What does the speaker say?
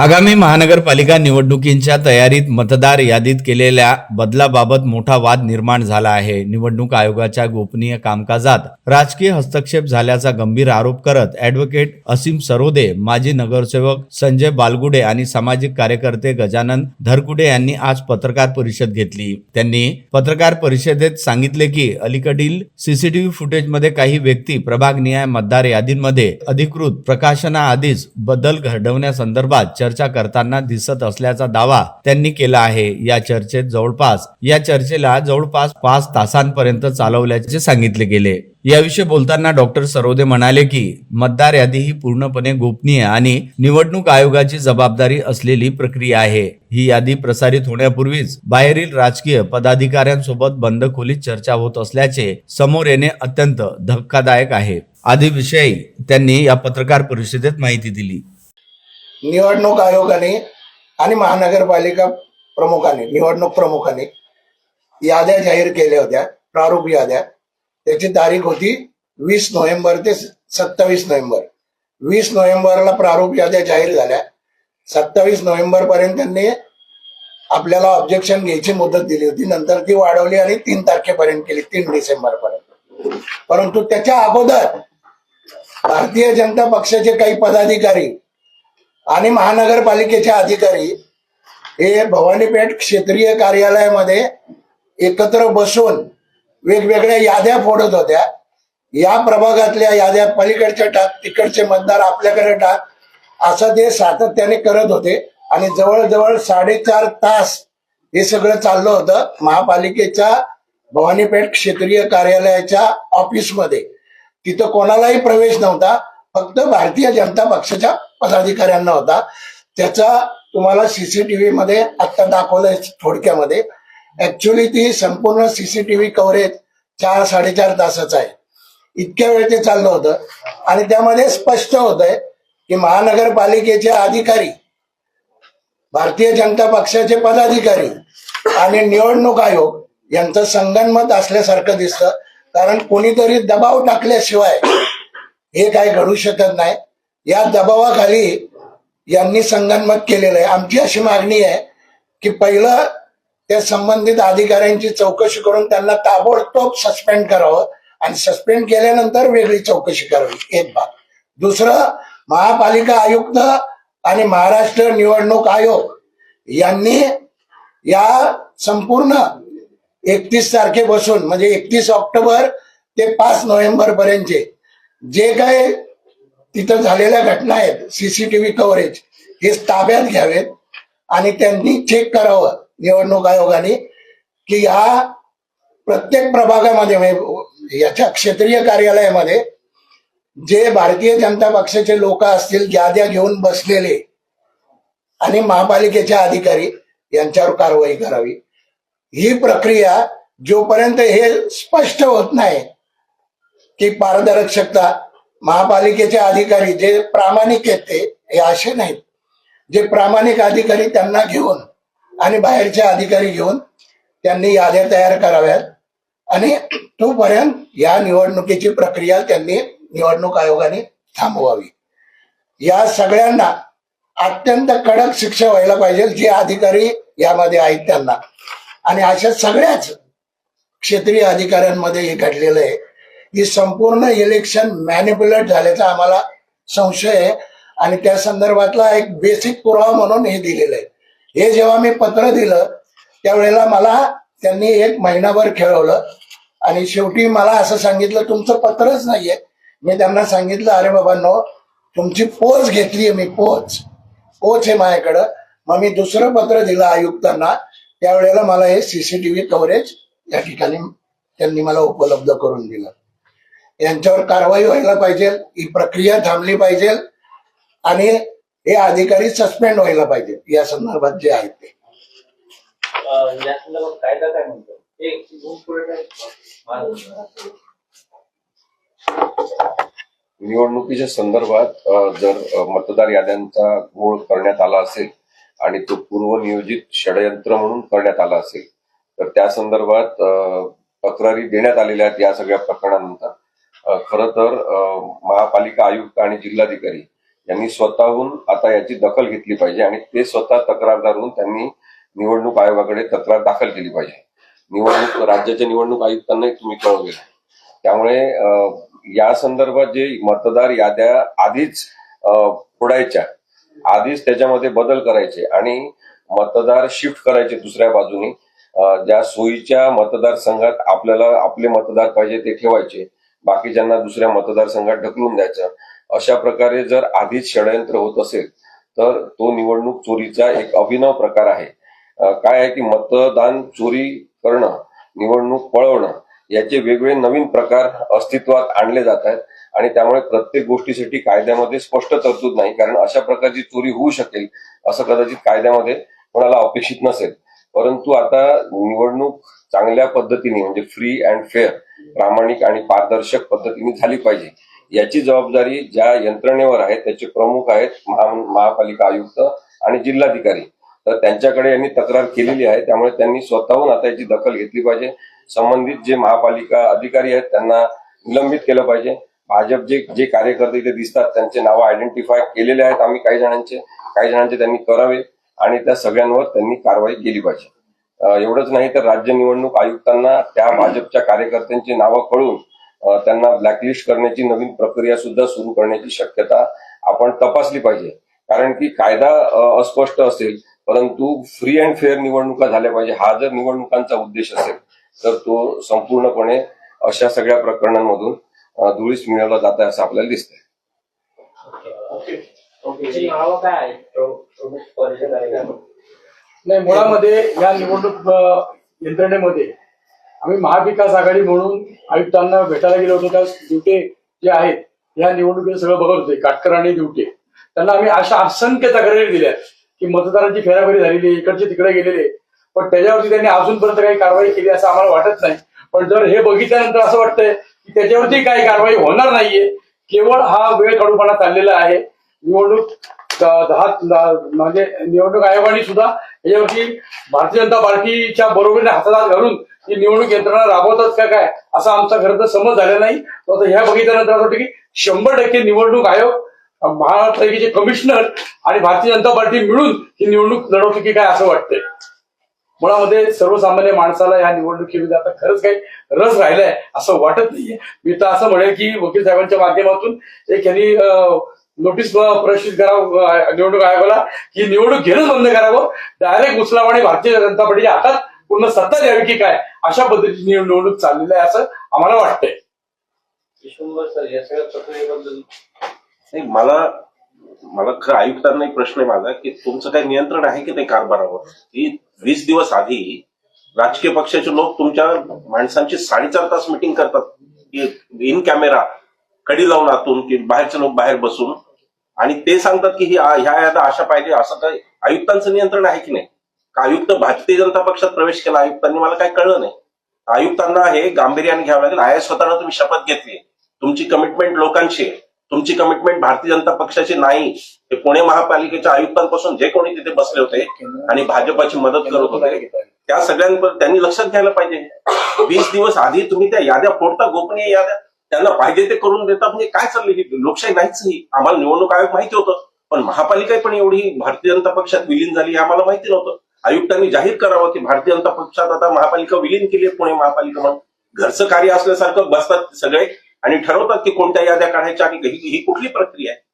आगामी महानगरपालिका निवडणुकींच्या तयारीत मतदार यादीत केलेल्या बदलाबाबत मोठा वाद निर्माण झाला आहे. निवडणूक आयोगाच्या गोपनीय कामकाजात राजकीय हस्तक्षेप झाल्याचा गंभीर आरोप करत ॲडव्होकेट असीम सरोदे माजी नगरसेवक संजय बालगुडे आणि सामाजिक कार्यकर्ते गजानन धरकुडे यांनी आज पत्रकार परिषद घेतली. त्यांनी पत्रकार परिषदेत सांगितले की अलीकडील सीसीटीव्ही फुटेजमध्ये काही व्यक्ती प्रभाग निहाय मतदार यादींमध्ये अधिकृत प्रकाशनाआधीच बदल घडवण्यासंदर्भात चर्चा करताना दिसत असल्याचा दावा त्यांनी केला आहे. या चर्चेत जवळपास या चर्चेला जवळपास पाच तासांपर्यंत चालवल्याचे सांगितले गेले. याविषयी बोलताना डॉक्टर सरोदे म्हणाले की मतदार यादी ही पूर्णपणे गोपनीय आणि निवडणूक आयोगाची जबाबदारी असलेली प्रक्रिया आहे. ही यादी प्रसारित होण्यापूर्वीच बाहेरील राजकीय पदाधिकाऱ्यांसोबत बंद खोलीत चर्चा होत असल्याचे समोर येणे अत्यंत धक्कादायक आहे. आदी विषयी त्यांनी या पत्रकार परिषदेत माहिती दिली. निवडणूक आयोगाने आणि महानगरपालिका प्रमुखाने निवडणूक प्रमुखाने याद्या जाहीर केल्या होत्या प्रारूप याद्या. त्याची तारीख होती वीस नोव्हेंबर ते सत्तावीस नोव्हेंबर. वीस नोव्हेंबरला प्रारूप याद्या जाहीर झाल्या. सत्तावीस नोव्हेंबर पर्यंत त्यांनी आपल्याला ऑब्जेक्शन घ्यायची मुदत दिली होती. नंतर ती वाढवली आणि तीन तारखेपर्यंत केली तीन डिसेंबर पर्यंत. परंतु त्याच्या अगोदर भारतीय जनता पक्षाचे काही पदाधिकारी आणि महानगरपालिकेचे अधिकारी हे भवानीपेठ क्षेत्रीय कार्यालयामध्ये एकत्र बसून वेगवेगळ्या याद्या फोडत होत्या. या प्रभागातल्या याद्या पलीकडच्या टाक तिकडचे मतदार आपल्याकडे टाक असं ते सातत्याने करत होते. आणि जवळजवळ साडेचार तास हे सगळं चाललं होतं महापालिकेच्या भवानीपेठ क्षेत्रीय कार्यालयाच्या ऑफिसमध्ये. तिथं कोणालाही प्रवेश नव्हता. फक्त भारतीय जनता पक्षाच्या पदाधिकाऱ्यांना होता. त्याचा तुम्हाला सीसीटीव्ही मध्ये आता दाखवलंय थोडक्यामध्ये. ऍक्च्युली ती संपूर्ण सीसीटीव्ही कव्हरेज चार साडेचार तासाचं आहे. इतक्या वेळ ते चाललं होतं. आणि त्यामध्ये स्पष्ट होत आहे की महानगरपालिकेचे अधिकारी भारतीय जनता पक्षाचे पदाधिकारी आणि निवडणूक आयोग यांचं संगणमत असल्यासारखं दिसतं. कारण कोणीतरी दबाव टाकल्याशिवाय हे काय घडू शकत नाही. या दबावाखाली यांनी संगनमत केलेलं आहे. आमची अशी मागणी आहे की पहिलं त्या संबंधित अधिकाऱ्यांची चौकशी करून त्यांना ताबडतोब सस्पेंड करावं आणि सस्पेंड केल्यानंतर वेगळी चौकशी करावी. एक बाब. दुसरं महापालिका आयुक्त आणि महाराष्ट्र निवडणूक आयोग यांनी या संपूर्ण एकतीस तारखेपासून म्हणजे एकतीस ऑक्टोबर ते पाच नोव्हेंबर पर्यंतचे जे काही तिथं झालेल्या घटना आहेत सीसीटीव्ही कव्हरेज हे ताब्यात घ्यावेत आणि त्यांनी चेक करावं निवडणूक आयोगाने की या प्रत्येक प्रभागामध्ये म्हणजे याच्या क्षेत्रीय कार्यालयामध्ये जे भारतीय जनता पक्षाचे लोक असतील याद्या घेऊन बसलेले आणि महापालिकेचे अधिकारी यांच्यावर कारवाई करावी. ही प्रक्रिया जोपर्यंत हे स्पष्ट होत नाही की पारदर्शकता महापालिकेचे अधिकारी जे प्रामाणिक आहेत ते हे असे नाहीत. जे प्रामाणिक अधिकारी त्यांना घेऊन आणि बाहेरचे अधिकारी घेऊन त्यांनी याद्या तयार कराव्यात. आणि तोपर्यंत या निवडणुकीची प्रक्रिया त्यांनी निवडणूक आयोगाने थांबवावी. या सगळ्यांना अत्यंत कडक शिक्षा व्हायला पाहिजे जे अधिकारी यामध्ये आहेत त्यांना. आणि अशा सगळ्याच क्षेत्रीय अधिकाऱ्यांमध्ये हे घडलेलं आहे. ही संपूर्ण इलेक्शन मॅनिप्युलेट झाल्याचा आम्हाला संशय आहे. आणि त्या संदर्भातला एक बेसिक पुरावा म्हणून हे दिलेलं आहे. हे जेव्हा मी पत्र दिलं त्यावेळेला मला त्यांनी एक महिनाभर खेळवलं. आणि शेवटी मला असं सांगितलं तुमचं पत्रच नाहीये. मी त्यांना सांगितलं अरे बाबांनो तुमची पोच घेतली मी पोच. पोच आहे माझ्याकडं. मग मी दुसरं पत्र दिलं आयुक्तांना. त्यावेळेला मला हे सीसीटीव्ही कव्हरेज या ठिकाणी त्यांनी मला उपलब्ध करून दिलं. यांच्यावर कारवाई व्हायला पाहिजे ही प्रक्रिया थांबली पाहिजे आणि हे अधिकारी सस्पेंड व्हायला पाहिजे या संदर्भात जे आहेत ते. कायदा काय म्हणतो. निवडणुकीच्या संदर्भात जर मतदार याद्यांचा घोळ करण्यात आला असेल आणि तो पूर्वनियोजित षडयंत्र म्हणून करण्यात आला असेल तर त्या संदर्भात तक्रारी देण्यात आलेल्या आहेत या सगळ्या प्रकरणानंतर. खरं तर अ, महापालिका आयुक्त आणि जिल्हाधिकारी यांनी स्वतःहून आता याची दखल घेतली पाहिजे आणि ते स्वतः तक्रारदार होऊन त्यांनी निवडणूक आयोगाकडे तक्रार दाखल केली पाहिजे. निवडणूक राज्याच्या निवडणूक आयुक्तांनाही तुम्ही कळवले त्यामुळे अं, या संदर्भात जे मतदार याद्या आधीच फोडायच्या आधीच त्याच्यामध्ये बदल करायचे आणि मतदार शिफ्ट करायचे दुसऱ्या बाजूनी ज्या सोयीच्या मतदारसंघात आपल्याला आपले मतदार पाहिजे ते ठेवायचे. बाकीच्यांना दुसऱ्या मतदारसंघात ढकलून द्यायचं. अशा प्रकारे जर आधीच षडयंत्र होत असेल तर तो निवडणूक चोरीचा एक अभिनव प्रकार आहे. काय आहे की मतदान चोरी करणं निवडणूक पळवणं याचे वेगवेगळे नवीन प्रकार अस्तित्वात आणले जात आहेत आणि त्यामुळे प्रत्येक गोष्टीसाठी कायद्यामध्ये स्पष्ट तरतूद नाही कारण अशा प्रकारची चोरी होऊ शकेल असं कदाचित कायद्यामध्ये कोणाला अपेक्षित नसेल. परंतु आता निवडणूक चांगल्या पद्धतीने म्हणजे फ्री अँड फेअर प्रामाणिक आणि पारदर्शक पद्धतीने झाली पाहिजे. याची जबाबदारी ज्या यंत्रणेवर आहे त्याचे प्रमुख आहेत महा- महापालिका आयुक्त आणि जिल्हाधिकारी. तर त्यांच्याकडे यांनी तक्रार केलेली आहे त्यामुळे त्यांनी स्वतःहून आता याची दखल घेतली पाहिजे. संबंधित जे महापालिका अधिकारी आहेत त्यांना निलंबित केलं पाहिजे. भाजप जे जे कार्यकर्ते इथे दिसतात त्यांचे नावं आयडेंटिफाय केलेले आहेत आम्ही काही जणांचे. काही जणांचे त्यांनी करावे. आणि त्या सगळ्यांवर त्यांनी कारवाई केली पाहिजे. एवढंच नाही तर राज्य निवडणूक आयुक्तांना त्या भाजपच्या कार्यकर्त्यांची नावं कळून त्यांना ब्लॅकलिस्ट करण्याची नवीन प्रक्रिया सुद्धा सुरू करण्याची शक्यता आपण तपासली पाहिजे. कारण की कायदा अस्पष्ट असेल परंतु फ्री अँड फेअर निवडणुका झाल्या पाहिजे. हा जर निवडणुकांचा उद्देश असेल तर तो संपूर्णपणे अशा सगळ्या प्रकरणांमधून धुळीस मिळवला जात आहे असं आपल्याला दिसतंय. प्रमुख आहे. का नाही मुळामध्ये या निवडणूक यंत्रणेमध्ये आम्ही महाविकास आघाडी म्हणून आयुक्तांना भेटायला गेलो होतो. त्या दिवटे जे आहेत या निवडणुकीचं सगळं बघत होते. काटकर आणि दिवटे त्यांना आम्ही अशा असंख्य तक्रारी दिल्या की मतदारांची फेराफेरी झालेली आहे, इकडचे तिकडे गेलेले पण त्याच्यावरती त्यांनी अजूनपर्यंत काही कारवाई केली असं आम्हाला वाटत नाही. पण जर हे बघितल्यानंतर असं वाटतंय की त्याच्यावरती काही कारवाई होणार नाहीये केवळ हा वेळ काढूपणा चाललेला आहे. निवडणूक दहा म्हणजे निवडणूक आयोगाने सुद्धा याच्यावरती भारतीय जनता पार्टीच्या बरोबरीने हातात घालून ही निवडणूक यंत्रणा राबवतात का काय असा आमचा खरं तर समज झाला नाही. आता ह्या बघितल्यानंतर असं वाटतं की शंभर टक्के निवडणूक आयोग महापालिकेचे कमिशनर आणि भारतीय जनता पार्टी मिळून ही निवडणूक लढवते की काय असं वाटतंय. मुळामध्ये सर्वसामान्य माणसाला या निवडणुकीमध्ये आता खरंच काही रस राहिलाय असं वाटत नाहीये. मी तर असं म्हणेल की वकील साहेबांच्या माध्यमातून एक यांनी नोटीस प्रसिद्ध करावं निवडणूक आयोगाला की निवडणूक घेणंच बंद करावं. डायरेक्ट उचलावं आणि भारतीय जनता पार्टीच्या हातात पूर्ण सत्ता द्यावी की काय? अशा पद्धतीची निवडणूक चाललेली आहे असं आम्हाला वाटतंय. सर या सगळ्या प्रक्रियेबद्दल? नाही मला मला खरं आयुक्तांना एक प्रश्न आहे माझा की तुमचं काही नियंत्रण आहे की नाही कारभारावर? की वीस दिवस आधी राजकीय पक्षाचे लोक तुमच्या माणसांची साडेचार तास मिटिंग करतात. इन कॅमेरा कडी लावून आतून की बाहेरचे लोक बाहेर बसून. आणि ते सांगतात की ही ह्या यादा अशा पाहिजे असं काही आयुक्तांचं नियंत्रण आहे की नाही? का आयुक्त भारतीय जनता पक्षात प्रवेश केला? आयुक्तांनी मला काय कळलं नाही. आयुक्तांना हे गांभीर्याने घ्यावं लागेल. आय स्वतःला तुम्ही शपथ घेतली. तुमची कमिटमेंट लोकांची तुमची कमिटमेंट भारतीय जनता पक्षाची नाही. ते पुणे महापालिकेच्या आयुक्तांपासून जे कोणी तिथे बसले होते आणि भाजपाची मदत करत होते त्या सगळ्यांवर त्यांनी लक्षात घ्यायला पाहिजे. वीस दिवस आधी तुम्ही त्या याद्या फोडता गोपनीय याद्या? त्यांना पाहिजे ते करून देतात. म्हणजे काय चाललंय ही? लोकशाही नाहीच ही आम्हाला निवडणूक आयोग माहिती होतं. पण महापालिका पण एवढी भारतीय जनता पक्षात विलीन झाली हे आम्हाला माहिती नव्हतं. आयुक्तांनी जाहीर करावं की भारतीय जनता पक्षात आता महापालिका विलीन केली आहे पुणे महापालिका म्हणून. घरचं कार्य असल्यासारखं बसतात सगळे आणि ठरवतात की कोणत्या याद्या काढायच्या आणि ही कुठली प्रक्रिया आहे.